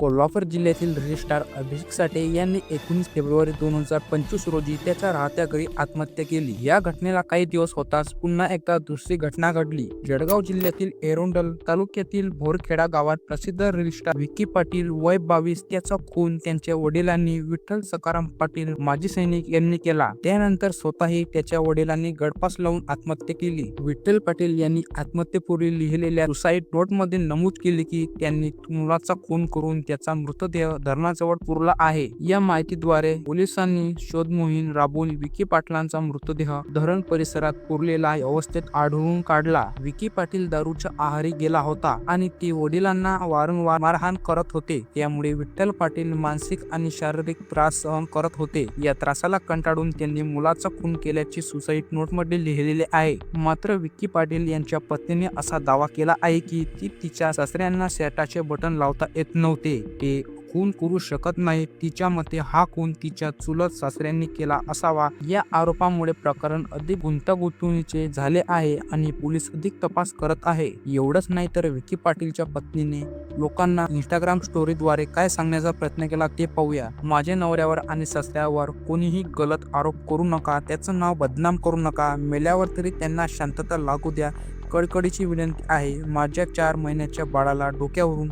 कोल्हापूर जिल्ह्यातील रजिस्ट्रार अभिषेक साठे यांनी एकोणीस फेब्रुवारी दोन हजार पंचवीस रोजी त्याच्या राहत्या घरी आत्महत्या केली. या घटनेला काही दिवस होताच पुन्हा एकदा दुसरी घटना घडली. जळगाव जिल्ह्यातील एरोंडल तालुक्यातील भोरखेडा गावात प्रसिद्ध रजिस्ट्रार विकी पाटील वय बावीस त्याचा खून त्यांच्या वडिलांनी विठ्ठल सकाराम पाटील माजी सैनिक यांनी केला. त्यानंतर स्वतःही त्याच्या वडिलांनी गडपास लावून आत्महत्या केली. विठ्ठल पाटील यांनी आत्महत्येपूर्वी लिहिलेल्या सुसाईड नोटमध्ये नमूद केले की त्यांनी मुलाचा खून करून त्याचा मृतदेह धरणाजवळ पुरला आहे. या माहितीद्वारे पोलिसांनी शोध मोहीम राबवून विकी पाटलांचा मृतदेह धरण परिसरात पुरलेला अवस्थेत आढळून काढला. विकी पाटील दारूच्या आहारी गेला होता आणि ते वडिलांना वारंवार मारहाण करत होते. त्यामुळे विठ्ठल पाटील मानसिक आणि शारीरिक त्रास सहन करत होते. या त्रासाला कंटाळून त्यांनी मुलाचा खून केल्याची सुसाईड नोटमध्ये लिहिलेले आहे. मात्र विक्की पाटील यांच्या पत्नीने असा दावा केला आहे की ती तिच्या सासऱ्यांना सॅटाचे बटन लावता येत नव्हते. ते खून करू शकत नाही. तिच्या मते हा खून तिच्या चुलत सासऱ्यांनी केला असावा. या आरोपामुळे प्रकरण अधिक गुंतागुंतीचे झाले आहे आणि पोलीस अधिक तपास करत आहे. एवढंच नाही तर विकी पाटीलच्या पत्नीने लोकांना इंस्टाग्राम स्टोरीद्वारे काय सांगण्याचा प्रयत्न केला ते पाहूया. माझ्या नवऱ्यावर आणि सस्त्यावर कोणीही गलत आरोप करू नका. त्याचं नाव बदनाम करू नका. मेल्यावर तरी त्यांना शांतता लागू द्या. कडकडीची विनंती आहे. माझ्या चार महिन्याच्या बाळाला डोक्यावरून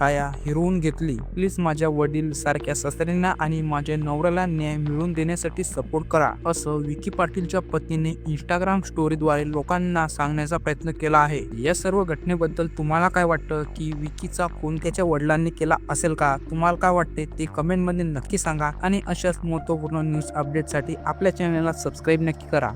काया हिरवून घेतली. प्लीज माझ्या वडील सारख्या सासऱ्यांना आणि माझ्या नवऱ्याला न्याय मिळवून देण्यासाठी सपोर्ट करा असं विकी पाटीलच्या पत्नीने इंस्टाग्राम स्टोरीद्वारे लोकांना सांगण्याचा प्रयत्न केला आहे. या सर्व घटनेबद्दल तुम्हाला काय वाटतं? की विकीचा खून त्याच्या वडिलांनी केला असेल का? तुम्हाला काय वाटते ते कमेंटमध्ये नक्की सांगा आणि अशाच महत्त्वपूर्ण न्यूज अपडेटसाठी आपल्या चॅनलला सबस्क्राईब नक्की करा.